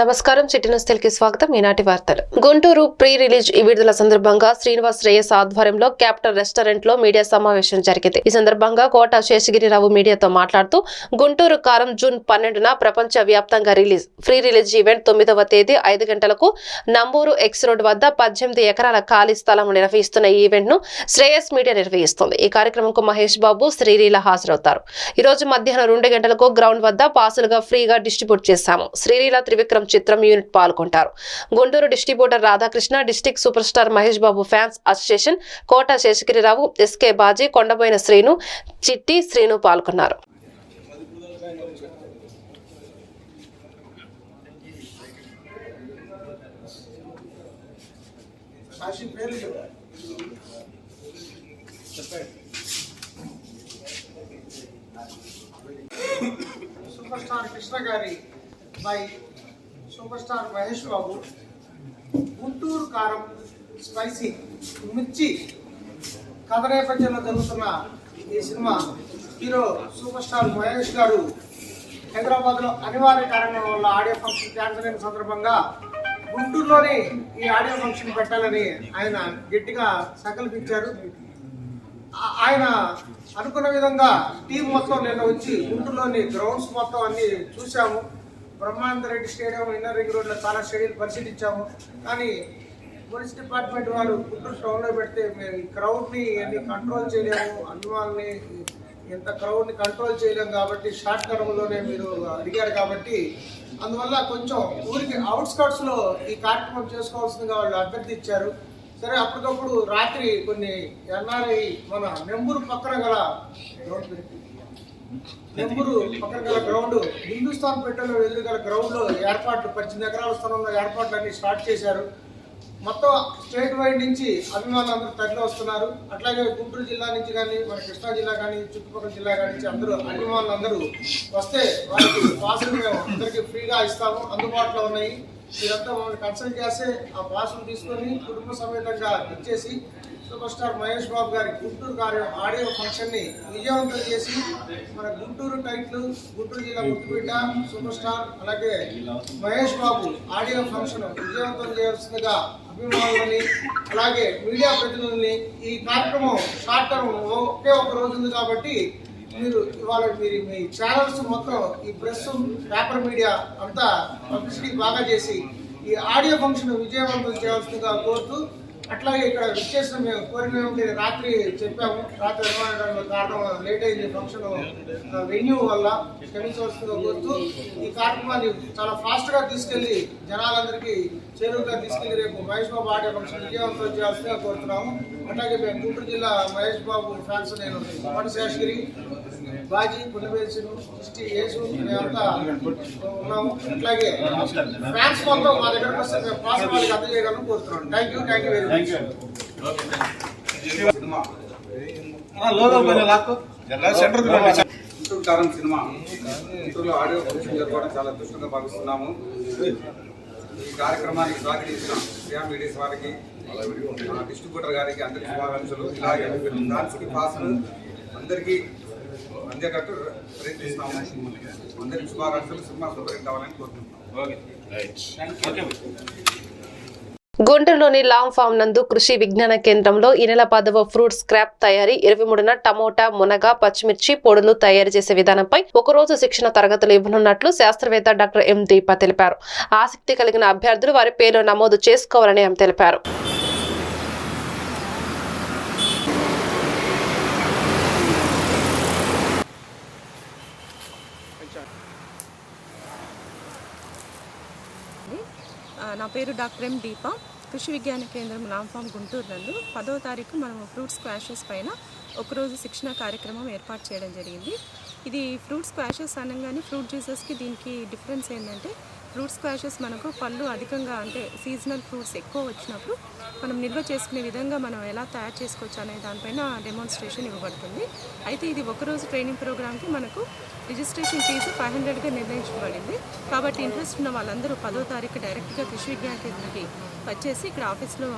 నమస్కారం. City news స్వాగతం. ఈనాటి వార్తలు. గుంటూరు ప్రీ రిలీజ్ ఈ విడుదల సందర్భంగా శ్రీనివాస్ రేయస్ ఆధ్వర్యంలో క్యాపిటల్ రెస్టారెంట్లో మీడియా సమావేశం జరిగింది. ఈ సందర్భంగా కోట శేషగిరిరావు మీడియాతో మాట్లాడుతూ గుంటూరు కారం జూన్ పన్నెండున ప్రపంచ వ్యాప్తంగా రిలీజ్. ఫ్రీ రిలీజ్ ఈవెంట్ తొమ్మిదవ తేదీ ఐదు గంటలకు నంబూరు ఎక్స్ రోడ్ వద్ద పద్దెనిమిది ఎకరాల ఖాళీ స్థలం నిర్వహిస్తున్న ఈ ఈవెంట్ను శ్రేయస్ మీడియా నిర్వహిస్తుంది. ఈ కార్యక్రమంకు మహేష్ బాబు శ్రీలీల హాజరవుతారు. ఈ రోజు మధ్యాహ్నం రెండు గంటలకు గ్రౌండ్ వద్ద పాసులుగా ఫ్రీగా డిస్ట్రిబ్యూట్ చేశాము. శ్రీలీల త్రివిక్రమ్ చిత్రం యూనిట్ పాల్గొంటారు. Guntur distributor Radhakrishna district super star Mahesh Babu fans association Kota Seshagirirao SK Baji Kondaboina Srinu Chitti Srinu పాల్గొన్నారు. సాక్షి సూపర్ స్టార్ కృష్ణ గారి by super star Mahesh Babu Guntur Kaaram spicy మిర్చి కథ నేపథ్యంలో జరుగుతున్న ఈ cinema hero super star Mahesh గారు హైదరాబాద్లో అనివార్య కారణం వల్ల ఆడియో ఫంక్షన్ క్యాన్సిల్ అయిన సందర్భంగా గుంటూరులోని ఈ ఆడియో ఫంక్షన్ పెట్టాలని ఆయన గట్టిగా సంకల్పించారు. ఆయన అనుకున్న విధంగా టీం మొత్తం నిన్న వచ్చి గుంటూరులోని గ్రౌండ్స్ మొత్తం అన్ని చూసాము Brahmananda Reddy stadium inner ring రోడ్లో చాలా స్టేడియం పరిశీలించాము. కానీ పోలీస్ డిపార్ట్మెంట్ వారు గుంటూరు టౌన్లో పెడితే మేము ఈ క్రౌడ్ని అన్ని కంట్రోల్ చేయలేము అభిమానుల్ని ఇంత క్రౌడ్ని కంట్రోల్ చేయలేము కాబట్టి షార్ట్ టర్మ్లోనే మీరు అడిగారు కాబట్టి అందువల్ల కొంచెం ఊరికి అవుట్స్కట్స్లో ఈ కార్యక్రమం చేసుకోవాల్సిందిగా వాళ్ళు అభ్యర్థించారు సరే అప్పటికప్పుడు రాత్రి కొన్ని ఎన్ఆర్ఐ మన నెంబూరు పక్కన గల గ్రౌండ్ పెట్టి నెంబూరు పక్కన గల గ్రౌండ్ హిందుస్థాన్ పెట్రోల్ ఎదురుగల గ్రౌండ్ ఏర్పాట్లు పద్దెనిమిది ఎకరాల స్థలంలో ఏర్పాట్లు అన్ని స్టార్ట్ చేశారు. మొత్తం స్టేట్ వైడ్ నుంచి అభిమానులు అందరూ తరలి వస్తున్నారు. అట్లాగే గుంటూరు జిల్లా నుంచి కానీ మన కృష్ణా జిల్లా కానీ చుట్టుపక్కల జిల్లా కానీ నుంచి అందరూ అభిమానులు అందరూ వస్తే వాళ్ళకి పాసులు మేము అందరికీ ఫ్రీగా ఇస్తాము. అందుబాటులో ఉన్నాయి. మీరంతా మమ్మల్ని కన్సల్ట్ చేస్తే ఆ పాసులు తీసుకొని కుటుంబ సమేతంగా ఇచ్చేసి సూపర్ స్టార్ మహేష్ బాబు గారి గుంటూరు గారి ఆడియో ఫంక్షన్ని విజయవంతం చేసి మన గుంటూరు టైట్లు గుంటూరు జిల్లా ముట్టుబిడ్డ సూపర్ స్టార్ అలాగే మహేష్ బాబు ఆడియో ఫంక్షన్ విజయవంతం చేయాల్సిందిగా అభిమానులని అలాగే మీడియా ప్రతినిధుల్ని ఈ కార్యక్రమం షార్ట్ టర్మ్ ఒకే ఒక రోజు ఉంది కాబట్టి మీరు ఇవాళ మీరు మీ ఛానల్స్ మొత్తం ఈ ప్రెస్ పేపర్ మీడియా అంతా పబ్లిసిటీ బాగా చేసి ఈ ఆడియో ఫంక్షన్ విజయవంతం చేయాల్సిందిగా కోరుతూ అట్లాగే ఇక్కడ విచ్చేసిన మేము కోరిన రాత్రి చెప్పాము. రాత్రి నిర్మాణం కారణం లేట్ అయింది ఫంక్షన్ వెన్యూ వల్ల క్షమించవలసిందిగా కోరుతూ ఈ కార్యక్రమాన్ని చాలా ఫాస్ట్గా తీసుకెళ్ళి జనాలందరికీ చేరువుగా తీసుకెళ్ళి రేపు మహేష్ బాబు ఆడే ఫంక్షన్ విజయవంతం చేయాల్సిందిగా కోరుతున్నాము. అట్లాగే మేము గుంటూరు జిల్లా మహేష్ బాబు ఫ్యాన్స్ నేను కోట శేషగిరి. బాజీ పులివేసులు దృష్టి యేసు మేమంతా ఉన్నాము. అట్లాగే ఫ్యాన్స్ మొత్తం మా దగ్గరకు వస్తే మేము పాస్ వాళ్ళకి అందజేయగలను కోరుతున్నాను thank you thank you very much cinema Kaaram గుంటూరులో ఆడియో ఫంక్షన్ జరగడం చాలా అదృష్టంగా భావిస్తున్నాము. ఈ కార్యక్రమానికి స్వాగతించిన శ్రియా మీడియాస్ వారికి డిస్ట్రిబ్యూటర్ గారికి అందరికీ శుభాకాంక్షలు. ఇలాగే డాన్స్కి పాసులు అందరికీ అందేటట్టు ప్రయత్నిస్తున్నాము అందరికీ శుభాకాంక్షలు సినిమా కావాలని కోరుకుంటున్నాం. గుంటూరులోని లాంగ్ ఫామ్ నందు కృషి విజ్ఞాన కేంద్రంలో ఈ నెల పదవ ఫ్రూట్ స్క్రాప్ తయారీ ఇరవై మూడున టమోటా మునగ పచ్చిమిర్చి పొడులు తయారు చేసే విధానంపై ఒక రోజు శిక్షణ తరగతులు ఇవ్వనున్నట్లు శాస్త్రవేత్త డాక్టర్ ఎం దీప తెలిపారు. ఆసక్తి కలిగిన అభ్యర్థులు వారి పేర్లు నమోదు చేసుకోవాలని ఆమె తెలిపారు ఆ, నా పేరు డాక్టర్ ఎం దీప. కృషి విజ్ఞాన కేంద్రం నాంఫామ్ గుంటూరు నందు పదో తారీఖు మనము ఫ్రూట్ స్క్వాషెస్ పైన ఒకరోజు శిక్షణ కార్యక్రమం ఏర్పాటు చేయడం జరిగింది. ఇది ఫ్రూట్ స్క్వాషెస్ అనగానే ఫ్రూట్ జ్యూసెస్కి దీనికి డిఫరెన్స్ ఏంటంటే ఫ్రూట్ స్క్వాషెస్ మనకు పళ్ళు అధికంగా అంటే సీజనల్ ఫ్రూట్స్ ఎక్కువ వచ్చినప్పుడు మనం నిల్వ చేసుకునే విధంగా మనం ఎలా తయారు చేసుకోవచ్చు అనే దానిపైన డెమాన్స్ట్రేషన్ ఇవ్వబడుతుంది. అయితే ఇది ఒకరోజు ట్రైనింగ్ ప్రోగ్రామ్కి మనకు రిజిస్ట్రేషన్ ఫీజు ఫైవ్ హండ్రెడ్గా నిర్ణయించబడింది. కాబట్టి ఇంట్రెస్ట్ ఉన్న వాళ్ళందరూ పదో తారీఖు డైరెక్ట్గా కృషి విజ్ఞాన కేంద్రానికి వచ్చేసి ఇక్కడ ఆఫీస్లో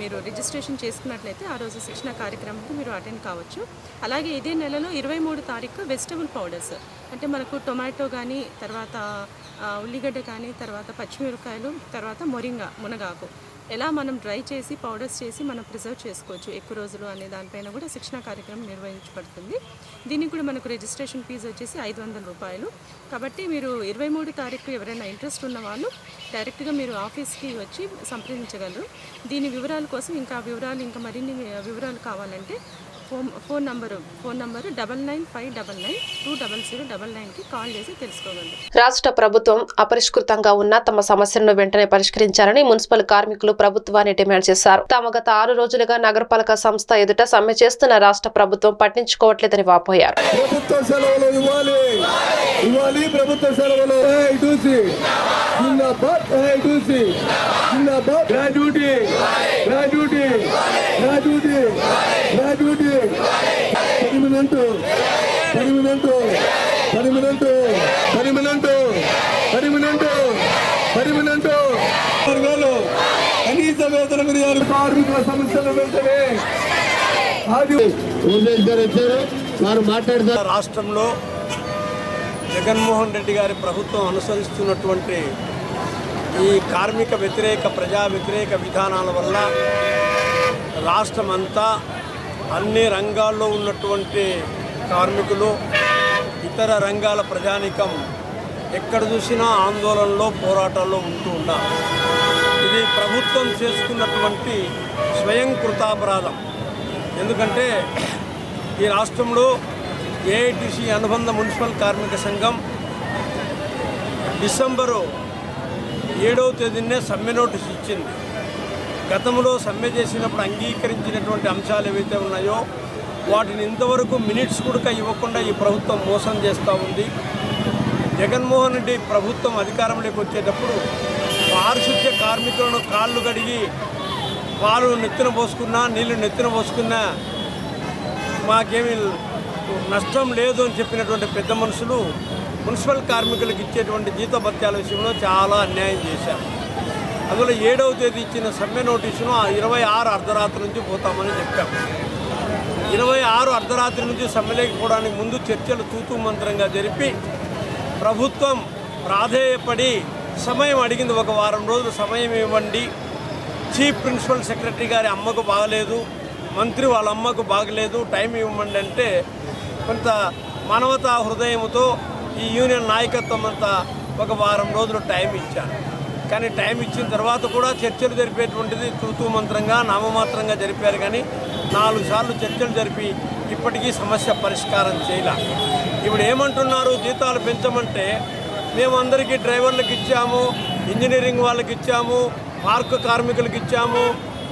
మీరు రిజిస్ట్రేషన్ చేసుకున్నట్లయితే ఆ రోజు శిక్షణ కార్యక్రమానికి మీరు అటెండ్ కావచ్చు. అలాగే ఇదే నెలలో ఇరవై మూడు తారీఖు వెజిటబుల్ పౌడర్స్. అంటే మనకు టొమాటో కానీ తర్వాత ఉల్లిగడ్డ కానీ తర్వాత పచ్చిమిరపకాయలు తర్వాత మొరింగ మునగాకు. ఎలా మనం డ్రై చేసి పౌడర్స్ చేసి మనం ప్రిజర్వ్ చేసుకోవచ్చు ఎక్కువ రోజులు అనే దానిపైన కూడా శిక్షణ కార్యక్రమం నిర్వహించబడుతుంది. దీనికి కూడా మనకు రిజిస్ట్రేషన్ ఫీజు వచ్చేసి ఐదు వందల రూపాయలు. కాబట్టి మీరు ఇరవై మూడు తారీఖు ఎవరైనా ఇంట్రెస్ట్ ఉన్న వాళ్ళు డైరెక్ట్గా మీరు ఆఫీస్కి వచ్చి సంప్రదించగలరు. దీని వివరాల కోసం ఇంకా వివరాలు ఇంకా మరిన్ని వివరాలు కావాలంటే phone phone number phone number double nine five double nine two double zero double నైన్కి కాల్ చేసి తెలుసుకోగలరు. రాష్ట్ర ప్రభుత్వం అపరిష్కృతంగా ఉన్న తమ సమస్యలను వెంటనే పరిష్కరించాలని మున్సిపల్ కార్మికులు ప్రభుత్వాన్ని డిమాండ్ చేశారు. తాము గత ఆరు రోజులుగా నగరపాలక సంస్థ ఎదుట సమ్మె చేస్తున్న రాష్ట్ర ప్రభుత్వం పట్టించుకోవట్లేదని వాపోయారు. ప్రభుత్వ సెలవులు ఇవ్వాలి. ఇవ్వాలి ప్రభుత్వ సెలవులు. ఏయ్ టూసి జిందాబాద్. ఏయ్ టూసి జిందాబాద్. Gratuity gratuity gratuity gratuity permanent permanent permanent permanent permanent permanent వర్గాలు కనీస వేతన మిరియాలు కార్మికుల సమస్యలు వెంటనే వారు మాట్లాడతారు రాష్ట్రంలో జగన్మోహన్ రెడ్డి గారి ప్రభుత్వం అనుసరిస్తున్నటువంటి ఈ కార్మిక వ్యతిరేక ప్రజా వ్యతిరేక విధానాల వల్ల రాష్ట్రమంతా అన్ని రంగాల్లో ఉన్నటువంటి కార్మికులు ఇతర రంగాల ప్రజానికం ఎక్కడ చూసినా ఆందోళనలో పోరాటాల్లో ఉంటూ ఉన్నారు. ఇది ప్రభుత్వం చేసుకున్నటువంటి స్వయం కృతాపరాధం. ఎందుకంటే ఈ రాష్ట్రంలో ఏఐటిసి అనుబంధ మున్సిపల్ కార్మిక సంఘం డిసెంబరు ఏడవ తేదీనే సమ్మె నోటీస్ ఇచ్చింది. గతంలో సమ్మె చేసినప్పుడు అంగీకరించినటువంటి అంశాలు ఏవైతే ఉన్నాయో వాటిని ఇంతవరకు మినిట్స్ కూడా ఇవ్వకుండా ఈ ప్రభుత్వం మోసం చేస్తూ ఉంది. జగన్మోహన్ రెడ్డి ప్రభుత్వం అధికారంలోకి వచ్చేటప్పుడు పారిశుద్ధ్య కార్మికులను కాళ్ళు కడిగి పాలు నెత్తిన పోసుకున్నా నీళ్ళు నెత్తిన పోసుకున్నా మాకేమీ నష్టం లేదు అని చెప్పినటువంటి పెద్ద మనుషులు మున్సిపల్ కార్మికులకు ఇచ్చేటువంటి జీతభత్యాల విషయంలో చాలా అన్యాయం చేశారు. అందులో ఏడవ తేదీ ఇచ్చిన సమ్మె నోటీసును ఆ ఇరవై ఆరు అర్ధరాత్రి నుంచి పోతామని చెప్పాం. ఇరవై ఆరు అర్ధరాత్రి నుంచి సమ్మెలోకి పోవడానికి ముందు చర్చలు తూతూ మంత్రంగా జరిపి ప్రభుత్వం ప్రాధేయపడి సమయం అడిగింది. ఒక వారం రోజులు సమయం ఇవ్వండి. చీఫ్ ప్రిన్సిపల్ సెక్రటరీ గారి అమ్మకు బాగలేదు. మంత్రి వాళ్ళ అమ్మకు బాగలేదు. టైం ఇవ్వమండి అంటే కొంత మానవతా హృదయంతో ఈ యూనియన్ నాయకత్వం అంతా ఒక వారం రోజులు టైం ఇచ్చారు. కానీ టైం ఇచ్చిన తర్వాత కూడా చర్చలు జరిపేటువంటిది తూతూ మంత్రంగా నామమాత్రంగా జరిపారు కానీ నాలుగు సార్లు చర్చలు జరిపి ఇప్పటికీ సమస్య పరిష్కారం చేయలే. ఇప్పుడు ఏమంటున్నారు జీతాలు పెంచమంటే మేము అందరికీ డ్రైవర్లకు ఇచ్చాము ఇంజనీరింగ్ వాళ్ళకి ఇచ్చాము పార్క్ కార్మికులకు ఇచ్చాము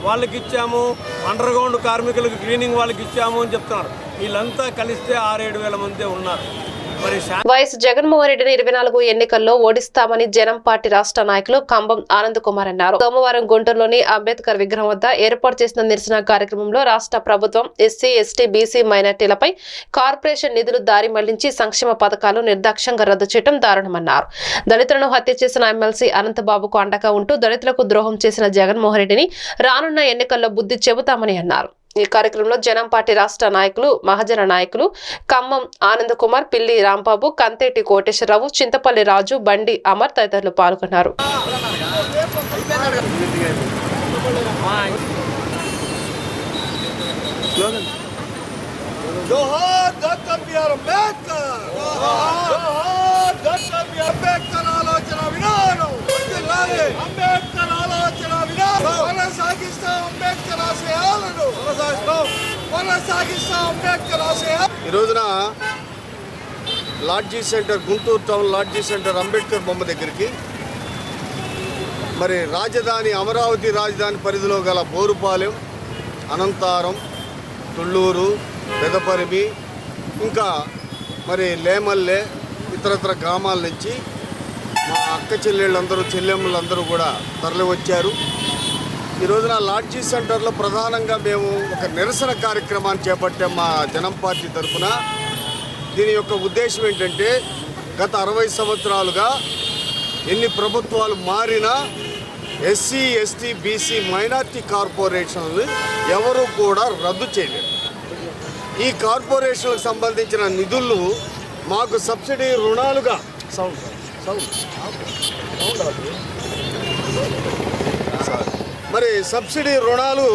వాళ్ళకి ఇచ్చాము అండర్ గ్రౌండ్ కార్మికులకు క్లీనింగ్ వాళ్ళకి ఇచ్చాము అని చెప్తున్నారు. వీళ్ళంతా కలిస్తే ఆరేడు వేల మంది ఉన్నారు. వైఎస్ జగన్మోహన్ రెడ్డిని ఇరవై నాలుగు ఎన్నికల్లో ఓడిస్తామని జనం పార్టీ రాష్ట్ర నాయకులు కంబం ఆనంద్ కుమార్ అన్నారు. సోమవారం గుంటూరులోని అంబేద్కర్ విగ్రహం వద్ద ఏర్పాటు చేసిన నిరసన కార్యక్రమంలో రాష్ట్ర ప్రభుత్వం ఎస్సీ ఎస్టీ బీసీ మైనార్టీలపై కార్పొరేషన్ నిధులు దారి మళ్ళించి సంక్షేమ పథకాలు నిర్దాక్ష్యంగా రద్దు చేయడం దారుణమన్నారు. దళితులను హత్య చేసిన ఎమ్మెల్సీ అనంతబాబుకు అండగా ఉంటూ దళితులకు ద్రోహం చేసిన జగన్మోహన్ రెడ్డిని రానున్న ఎన్నికల్లో బుద్ధి చెబుతామని అన్నారు. ఈ కార్యక్రమంలో జనం పార్టీ రాష్ట్ర నాయకులు మహాజన నాయకులు ఖమ్మం ఆనంద్ కుమార్ పిల్లి రాంబాబు కంతేటి కోటేశ్వరరావు చింతపల్లి రాజు బండి అమర్ తదితరులు పాల్గొన్నారు. అంబేద్కర్ ఈ రోజున lodge centre Guntur town lodge centre Ambedkar బొమ్మ దగ్గరికి. మరి రాజధాని అమరావతి రాజధాని పరిధిలో గల బోరుపాలెం అనంతారం తుళ్ళూరు పెదపరిమి ఇంకా మరి లేమల్లె ఇతరత్ర గ్రామాల నుంచి మా అక్క చెల్లెళ్ళందరూ చెల్లెమ్మలందరూ కూడా తరలి వచ్చారు ఈ రోజున లాడ్జీ సెంటర్లో ప్రధానంగా మేము ఒక నిరసన కార్యక్రమాన్ని చేపట్టాం మా జనం పార్టీ తరఫున దీని యొక్క ఉద్దేశం ఏంటంటే గత అరవై సంవత్సరాలుగా ఎన్ని ప్రభుత్వాలు మారినా ఎస్సీ ఎస్టీ బీసీ మైనార్టీ కార్పొరేషన్లు ఎవరు కూడా రద్దు చేయలేదు ఈ కార్పొరేషన్లకు సంబంధించిన నిధులు మాకు సబ్సిడీ రుణాలుగా సౌండ్ సౌండ్ మరి సబ్సిడీ రుణాలు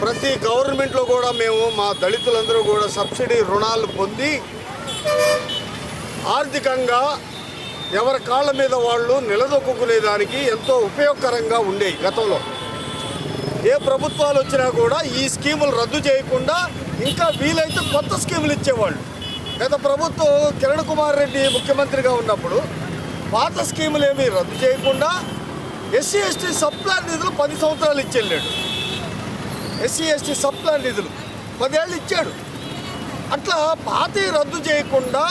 ప్రతి గవర్నమెంట్లో కూడా మేము మా దళితులందరూ కూడా సబ్సిడీ రుణాలు పొంది ఆర్థికంగా ఎవరి కాళ్ళ మీద వాళ్ళు నిలదొక్కునేదానికి ఎంతో ఉపయోగకరంగా ఉండేవి గతంలో. ఏ ప్రభుత్వాలు వచ్చినా కూడా ఈ స్కీములు రద్దు చేయకుండా ఇంకా వీలైతే కొత్త స్కీములు ఇచ్చేవాళ్ళు. గత ప్రభుత్వం కిరణ్ కుమార్ రెడ్డి ముఖ్యమంత్రిగా ఉన్నప్పుడు పాత స్కీములు ఏమీ రద్దు చేయకుండా ఎస్సీ ఎస్టీ సప్లాన్ నిధులు పది సంవత్సరాలు ఇచ్చేళ్ళాడు. ఎస్సీ ఎస్టీ సప్లాన్ నిధులు పదేళ్ళు ఇచ్చాడు. అట్లా పాత రద్దు చేయకుండా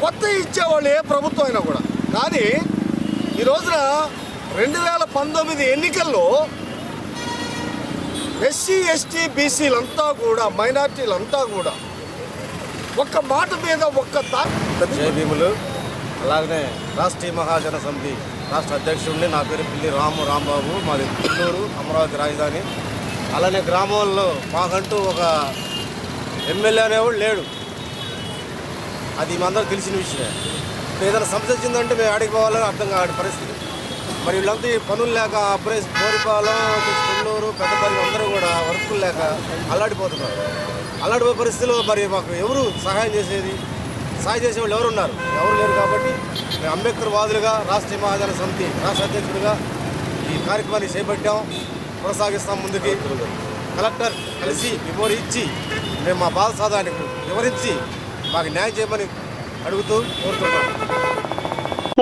కొత్త ఇచ్చేవాళ్ళు ఏ ప్రభుత్వం అయినా కూడా. కానీ ఈ రోజున రెండు వేల పంతొమ్మిది ఎన్నికల్లో ఎస్సీ ఎస్టీ బీసీలంతా కూడా మైనార్టీలంతా కూడా ఒక్క మాట మీద ఒక్క తా జయ భీములు. అలాగనే రాష్ట్రీయ మహాజన సమితి రాష్ట్ర అధ్యక్షుడిని నా పేరు పిల్లి రాము రాంబాబు. మాది పుల్లూరు అమరావతి రాజధాని. అలానే గ్రామంలో మాకంటూ ఒక ఎమ్మెల్యే అనేవాడు లేడు. అది మనందరూ తెలిసిన విషయమే. ఏదైనా సమస్య వచ్చిందంటే మేము ఆడికి పోవాలని అర్థం కాని పరిస్థితి. మరి వీళ్ళంతా ఈ పనులు లేక అప్రేస్ కోరిపాలెం పుల్లూరు పెద్దపల్లి అందరూ కూడా వర్కులు లేక అల్లాడిపోతున్నారు. అల్లాడిపోయే పరిస్థితిలో మరి మాకు ఎవరు సహాయం చేసేది? సహాయం చేసే వాళ్ళు ఎవరు ఉన్నారు ఎవరు లేరు కాబట్టి మేము అంబేద్కర్ వాదులుగా రాష్ట్రీయ మహాజన సమితి రాష్ట్ర అధ్యక్షుడిగా ఈ కార్యక్రమాన్ని చేపట్టాం. కొనసాగిస్తాం ముందుకి. కలెక్టర్ కలిసి వివరి ఇచ్చి మేము మా బాధ సాధానికి వివరించి మాకు న్యాయం చేయమని అడుగుతూ కోరుతున్నాం.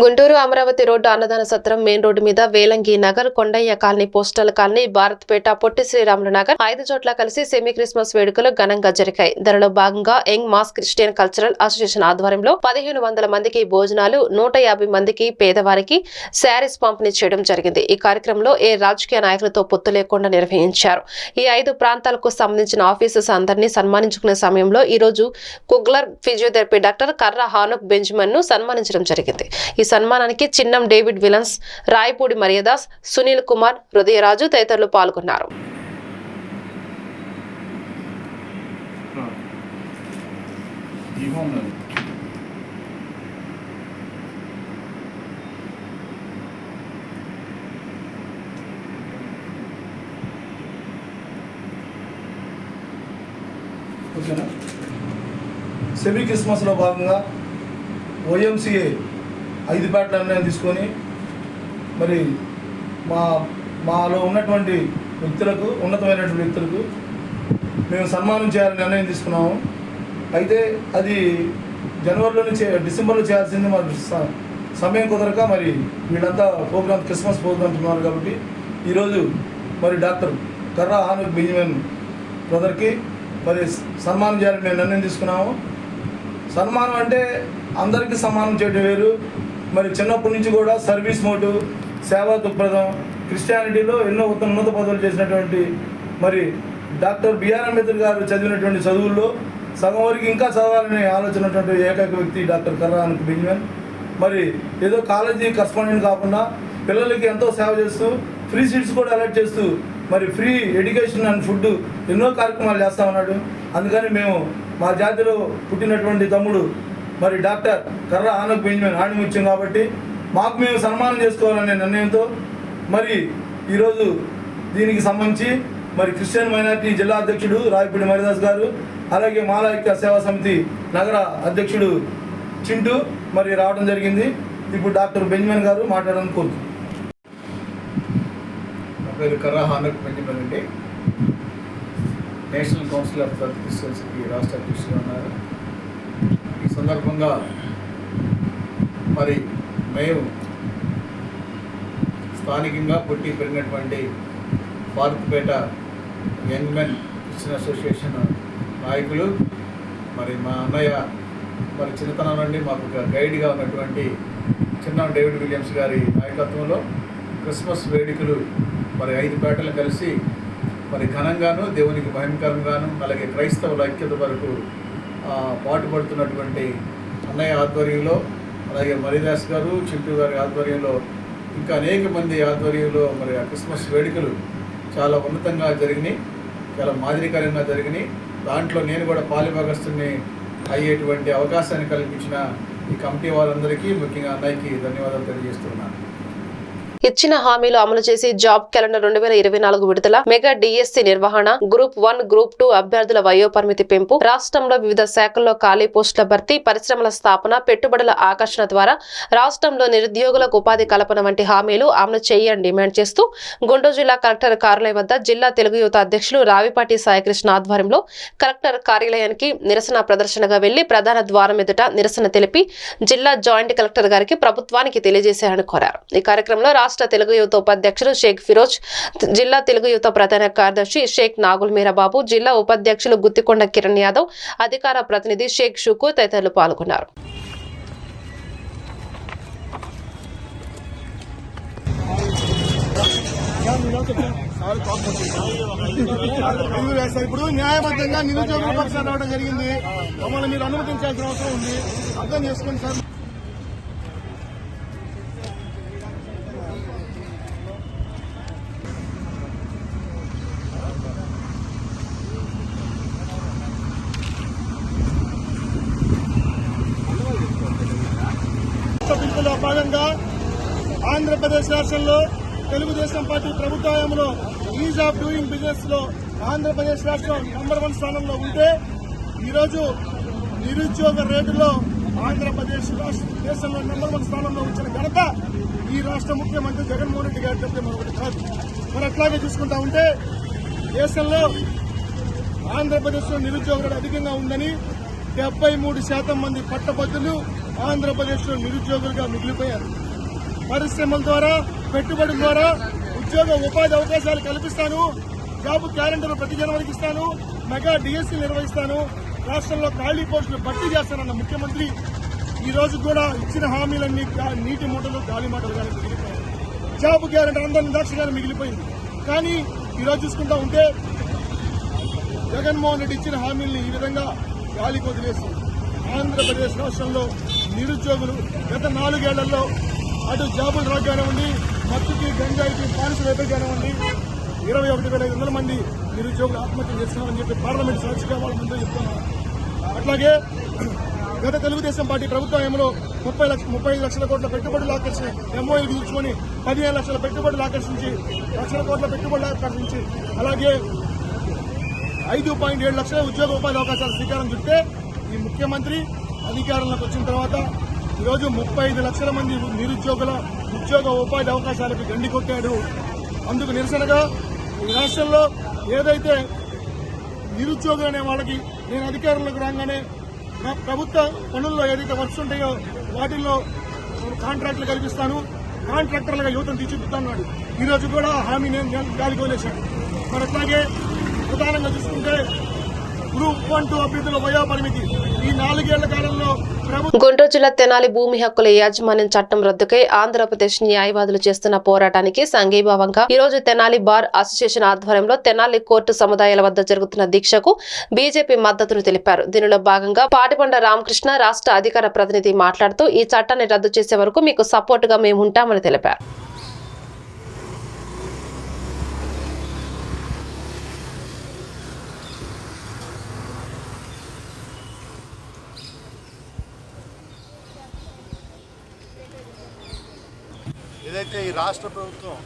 గుంటూరు అమరావతి రోడ్డు అన్నదాన సత్రం మెయిన్ రోడ్డు మీద Velangi Nagar Kondaiah colony postal colony Bharatpeta Potti Sriramulu Nagar ఐదు చోట్ల కలిసి సెమీ క్రిస్మస్ వేడుకలు ఘనంగా జరిగాయి. దానిలో భాగంగా young mass Christian cultural association ఆధ్వర్యంలో పదిహేను వందల మందికి భోజనాలు నూట యాభై మందికి పేదవారికి శారీస్ పంపిణీ చేయడం జరిగింది. ఈ కార్యక్రమంలో ఏ రాజకీయ నాయకులతో పొత్తు లేకుండా నిర్వహించారు. ఈ ఐదు ప్రాంతాలకు సంబంధించిన ఆఫీసర్స్ అందరినీ సన్మానించుకునే సమయంలో ఈ రోజు కుగ్లర్ ఫిజియోథెరపీ డాక్టర్ కర్ర హానుక్ బెంజ్మన్ను సన్మానించడం జరిగింది. ఈ సన్మానానికి చిన్నం డేవిడ్ విలన్స్ రాయపూడి మర్యాదాస్ సునీల్ కుమార్ హృదయరాజు తదితరులు పాల్గొన్నారు. సెమీ క్రిస్మస్లో భాగంగా ఓఎంసీఏ ఐదు ప్యాట్ల నిర్ణయం తీసుకొని మరి మా మాలో ఉన్నటువంటి వ్యక్తులకు ఉన్నతమైనటువంటి వ్యక్తులకు మేము సన్మానం చేయాలని నిర్ణయం తీసుకున్నాము. అయితే అది జనవరిలోనే చే డిసెంబర్లో చేయాల్సింది మరి స- సమయం కుదరక మరి వీళ్ళంతా ప్రోగ్రామ్ క్రిస్మస్ ప్రోగ్రామ్ ఉన్నారు కాబట్టి ఈరోజు మరి డాక్టర్ కర్రా హానుక్ బెంజమిన్ బ్రదర్కి మరి సన్మానం చేయాలని మేము నిర్ణయం తీసుకున్నాము. సన్మానం అంటే అందరికీ సన్మానం చేయడం వేరు మరి చిన్నప్పటి నుంచి కూడా సర్వీస్ మోటు సేవా దృక్పథం క్రిస్టియానిటీలో ఎన్నో ఉన్నత పదవులు చేసినటువంటి మరి డాక్టర్ బిఆర్ అంబేద్కర్ గారు చదివినటువంటి చదువుల్లో సగం వరకు ఇంకా చదవాలనే ఆలోచన ఉన్నటువంటి ఏకైక వ్యక్తి డాక్టర్ కర్రానికి బెంజమిన్. మరి ఏదో కాలేజీ కరస్పాండెంట్ కాకుండా పిల్లలకి ఎంతో సేవ చేస్తూ ఫ్రీ సీట్స్ కూడా అలర్ట్ చేస్తూ మరి ఫ్రీ ఎడ్యుకేషన్ అండ్ ఫుడ్ ఎన్నో కార్యక్రమాలు చేస్తా ఉన్నాడు. అందుకని మేము మా జాతిలో పుట్టినటువంటి తమ్ముడు మరి డాక్టర్ కర్ర ఆనక్ బెంజమిన్ ఆణిముత్యం కాబట్టి మాకు మేము సన్మానం చేసుకోవాలనే నిర్ణయంతో మరి ఈరోజు దీనికి సంబంధించి మరి క్రిస్టియన్ మైనార్టీ జిల్లా అధ్యక్షుడు రాయపూడి మరిదాస్ గారు అలాగే మాలైక్య సేవా సమితి నగర అధ్యక్షుడు చింటూ మరి రావడం జరిగింది. ఇప్పుడు డాక్టర్ బెంజమిన్ గారు మాట్లాడడం కోరుతుంది. నా పేరు కర్రా హానక్ బెంజమిన్ అండి. నేషనల్ కౌన్సిల్ ఆఫ్ క్రిస్టియన్స్కి రాష్ట్ర అధ్యక్షులు ఉన్నారు. సందర్భంగా మరి మేము స్థానికంగా పుట్టి పెరిగినటువంటి Parkpeta young men Christian association నాయకులు మరి మా అన్నయ్య మరి చిన్నతనం నుండి మాకు ఒక గైడ్గా ఉన్నటువంటి చిన్న డేవిడ్ విలియమ్స్ గారి నాయకత్వంలో క్రిస్మస్ వేడుకలు మరి ఐదు పేటలు కలిసి మరి ఘనంగాను దేవునికి భయంకరంగాను అలాగే క్రైస్తవుల ఐక్యత వరకు పాటుపడుతున్నటువంటి అన్నయ్య ఆధ్వర్యంలో అలాగే మరిదాస్ గారు చింటూ గారి ఆధ్వర్యంలో ఇంకా అనేక మంది ఆధ్వర్యంలో మరి ఆ క్రిస్మస్ వేడుకలు చాలా ఉన్నతంగా జరిగినాయి చాలా మాదిరికరంగా జరిగినాయి. దాంట్లో నేను కూడా పాలిభాగస్తుని అయ్యేటువంటి అవకాశాన్ని కల్పించిన ఈ కమిటీ వారందరికీ ముఖ్యంగా అన్నయ్యకి ధన్యవాదాలు తెలియజేస్తున్నాను. ఇచ్చిన హామీలు అమలు చేసి జాబ్ క్యాలెండర్ రెండు వేల ఇరవై నాలుగు విడుదల మెగా డిఎస్సి నిర్వహణ గ్రూప్ వన్ గ్రూప్ టూ అభ్యర్థుల వయోపరిమితి పెంపు రాష్ట్రంలో వివిధ శాఖల్లో ఖాళీ పోస్టుల భర్తీ పరిశ్రమల స్థాపన పెట్టుబడుల ఆకర్షణ ద్వారా రాష్ట్రంలో నిరుద్యోగులకు ఉపాధి కల్పన వంటి హామీలు అమలు చేయాలని డిమాండ్ చేస్తూ గుంటూరు జిల్లా కలెక్టర్ కార్యాలయం వద్ద జిల్లా తెలుగు యువత అధ్యక్షులు రావిపాటి సాయికృష్ణ ఆధ్వర్యంలో కలెక్టర్ కార్యాలయానికి నిరసన ప్రదర్శనగా వెళ్ళి ప్రధాన ద్వారం ఎదుట నిరసన తెలిపి జిల్లా జాయింట్ కలెక్టర్ గారికి ప్రభుత్వానికి తెలియజేశారని కోరారు. ఈ కార్యక్రమంలో రాష్ట్ర రాష్ట్ర తెలుగు యువత ఉపాధ్యక్షులు షేక్ ఫిరోజ్ జిల్లా తెలుగు యువత ప్రధాన కార్యదర్శి షేక్ నాగుల్ మీరాబాబు జిల్లా ఉపాధ్యక్షులు గుత్తికొండ కిరణ్ యాదవ్ అధికార ప్రతినిధి షేక్ షుకు తదితరులు పాల్గొన్నారు. ఇప్పుడు న్యాయబద్ధంగా నిరుద్యోగ పక్షాలు రావడం జరిగింది. మమ్మల్ని మీరు అనుమతించాల్సిన అవసరం ఉంది. అర్థం చేసుకోండి సార్ పిలుపులో భాగంగా ఆంధ్రప్రదేశ్ రాష్ట్రంలో తెలుగుదేశం పార్టీ ప్రభుత్వ హయాంలో ఈజ్ ఆఫ్ డూయింగ్ బిజినెస్లో ఆంధ్రప్రదేశ్ రాష్ట్రం నంబర్ వన్ స్థానంలో ఉంటే ఈరోజు నిరుద్యోగ రేటులో ఆంధ్రప్రదేశ్ రాష్ట్ర దేశంలో నెంబర్ వన్ స్థానంలో వచ్చిన ఘనత ఈ రాష్ట్ర ముఖ్యమంత్రి జగన్మోహన్ రెడ్డి గారి తప్పితే మరొకటి కాదు. మరి అట్లాగే చూసుకుంటా ఉంటే దేశంలో ఆంధ్రప్రదేశ్లో నిరుద్యోగ రేటు అధికంగా ఉందని డెబ్బై మూడు శాతం మంది పట్టభద్రులు ఆంధ్రప్రదేశ్లో నిరుద్యోగులుగా మిగిలిపోయారు. పరిశ్రమల ద్వారా పెట్టుబడుల ద్వారా ఉద్యోగ ఉపాధి అవకాశాలు కల్పిస్తాను. జాబ్ క్యాలెండర్ ప్రతి జనవరికి ఇస్తాను. మెగా డిఎస్సీ నిర్వహిస్తాను. రాష్ట్రంలో ఖాళీ పోస్టులు భర్తీ చేస్తానన్న ముఖ్యమంత్రి ఈ రోజు కూడా ఇచ్చిన హామీలన్నీ నీటి మూటలు గాలి మాటలుగానే మిగిలిపోయాయి. జాబ్ క్యాలెండర్ అందరిని దాక్షగానే మిగిలిపోయింది. కానీ ఈ రోజు చూసుకుంటా ఉంటే జగన్మోహన్ రెడ్డి ఇచ్చిన హామీల్ని ఈ విధంగా గాలికి వదిలేసి ఆంధ్రప్రదేశ్ రాష్ట్రంలో నిరుద్యోగులు గత నాలుగేళ్ళలో అటు జాబులు రాక కానివ్వండి మత్తుకి గంజాయికి పాలసీ వైపు కానివ్వండి ఇరవై ఒకటి వేల ఐదు వందల మంది నిరుద్యోగులు ఆత్మహత్య చేస్తున్నారని చెప్పి పార్లమెంట్ సాక్షిగా వాళ్ళ ముందు చెప్తున్నారు అట్లాగే గత తెలుగుదేశం పార్టీ ప్రభుత్వంలో ముప్పై లక్ష ముప్పై ఐదు లక్షల కోట్ల పెట్టుబడులు ఆకర్షణ ఎంఓఏలు తీసుకొని పదిహేను లక్షల పెట్టుబడులు ఆకర్షించి లక్షల కోట్ల పెట్టుబడులు ఆకర్షించి అలాగే ఐదు పాయింట్ ఏడు లక్షల ఉద్యోగ ఉపాధి అవకాశాలు శ్రీకారం చుట్టే ఈ ముఖ్యమంత్రి అధికారంలోకి వచ్చిన తర్వాత ఈరోజు ముప్పై ఐదు లక్షల మంది నిరుద్యోగుల ఉద్యోగ ఉపాధి అవకాశాలకు గండి కొట్టాడు. అందుకు నిరసనగా ఈ రాష్ట్రంలో ఏదైతే నిరుద్యోగులు అనే వాళ్ళకి నేను అధికారంలోకి రాగానే నా ప్రభుత్వ పనుల్లో ఏదైతే వర్క్స్ ఉంటాయో వాటిల్లో కాంట్రాక్టులు కల్పిస్తాను. కాంట్రాక్టర్లుగా యువతను తీర్చిదిద్దుతున్నాడు ఈ రోజు కూడా హామీ నేను గాలికి వదిలేశాను మరి అట్లాగే ప్రధానంగా చూసుకుంటే గ్రూప్ వన్ టూ అభ్యర్థుల వయోపరిమితి ఈ నాలుగేళ్ళ కాలంలో గుంటూరు జిల్లా తెనాలి భూమి హక్కుల యాజమాన్యం చట్టం రద్దుకై ఆంధ్రప్రదేశ్ న్యాయవాదులు చేస్తున్న పోరాటానికి సంఘీభావంగా ఈ రోజు తెనాలి బార్ అసోసియేషన్ ఆధ్వర్యంలో తెనాలి కోర్టు సముదాయాల వద్ద జరుగుతున్న దీక్షకు బీజేపీ మద్దతును తెలిపారు. దీనిలో భాగంగా పాటిపండ రామకృష్ణ రాష్ట్ర అధికార ప్రతినిధి మాట్లాడుతూ ఈ చట్టాన్ని రద్దు చేసే వరకు మీకు సపోర్టుగా మేము ఉంటామని తెలిపారు ఏదైతే ఈ రాష్ట్ర ప్రభుత్వం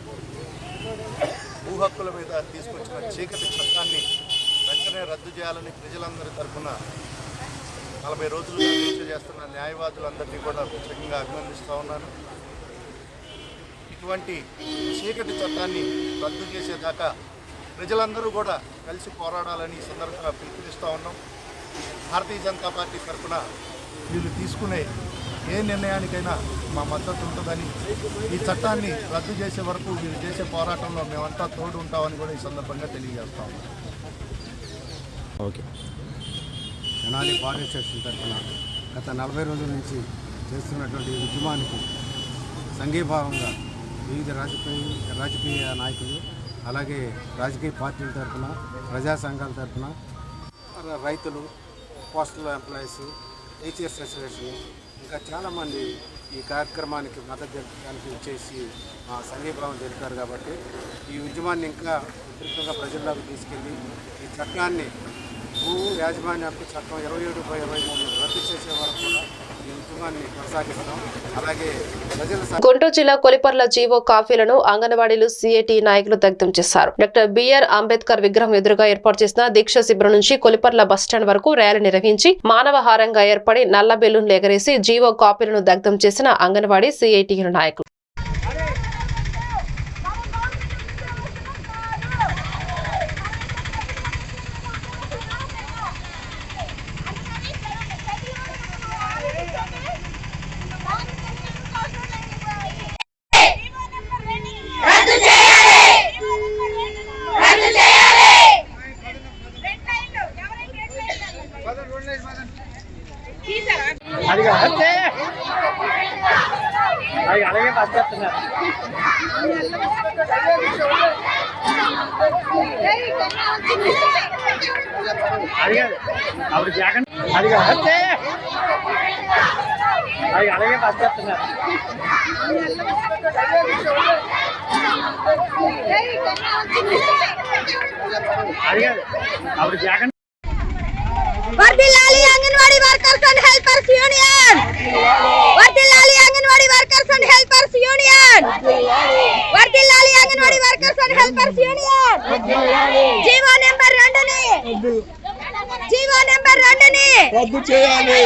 భూ హక్కుల మీద తీసుకొచ్చిన చీకటి చట్టాన్ని వెంటనే రద్దు చేయాలని ప్రజలందరి తరఫున నలభై రోజులుగా దీక్ష చేస్తున్న న్యాయవాదులందరినీ కూడా ప్రత్యేకంగా అభినందిస్తూ ఉన్నాను. ఇటువంటి చీకటి చట్టాన్ని రద్దు చేసేదాకా ప్రజలందరూ కూడా కలిసి పోరాడాలని ఈ సందర్భంగా పిలుపునిస్తూ ఉన్నాం. భారతీయ జనతా పార్టీ తరఫున వీళ్ళు తీసుకునే ఏ నిర్ణయానికైనా మా మద్దతు ఉంటుందని ఈ చట్టాన్ని రద్దు చేసే వరకు వీళ్ళు చేసే పోరాటంలో మేమంతా తోడు ఉంటామని కూడా ఈ సందర్భంగా తెలియజేస్తా. ఉన్నాం తెనాలి బాడీ స్టేషన్ తరఫున గత నలభై రోజుల నుంచి చేస్తున్నటువంటి ఈ ఉద్యమానికి సంఘీభావంగా వివిధ రాజకీయ రాజకీయ నాయకులు అలాగే రాజకీయ పార్టీల తరఫున ప్రజా సంఘాల తరఫున రైతులు పోస్టల్ ఎంప్లాయీస్ టీచర్స్ అసోసియేషన్ ఇంకా చాలామంది ఈ కార్యక్రమానికి మద్దతు జరపడానికి వచ్చేసి మా సంఘీభావం తెలిపారు కాబట్టి ఈ ఉద్యమాన్ని ఇంకా విస్తృతంగా ప్రజల్లోకి తీసుకెళ్ళి ఈ చట్టాన్ని భూ యాజమాన్య హక్కు చట్టం ఇరవై ఏడు బై ఇరవై మూడు రద్దు చేసే వరకు కూడా గుంటూరు జిల్లా కొలిపర్ల జీవో కాఫీలను అంగన్వాడీలు సిఐటి నాయకులు దగ్ధం చేశారు. డాక్టర్ బిఆర్ అంబేద్కర్ విగ్రహం ఎదురుగా ఏర్పాటు చేసిన దీక్ష శిబిరం నుంచి కొలిపర్ల బస్టాండ్ వరకు ర్యాలీ నిర్వహించి మానవహారంగా ఏర్పడి నల్ల బెలూన్లు ఎగరేసి జీవో కాపీలను దగ్ధం చేసిన అంగన్వాడీ సిఐటి నాయకులు. వర్ధిల్లాలి anganwadi workers and helpers union వర్ధిల్లాలి రద్దు చేయాలి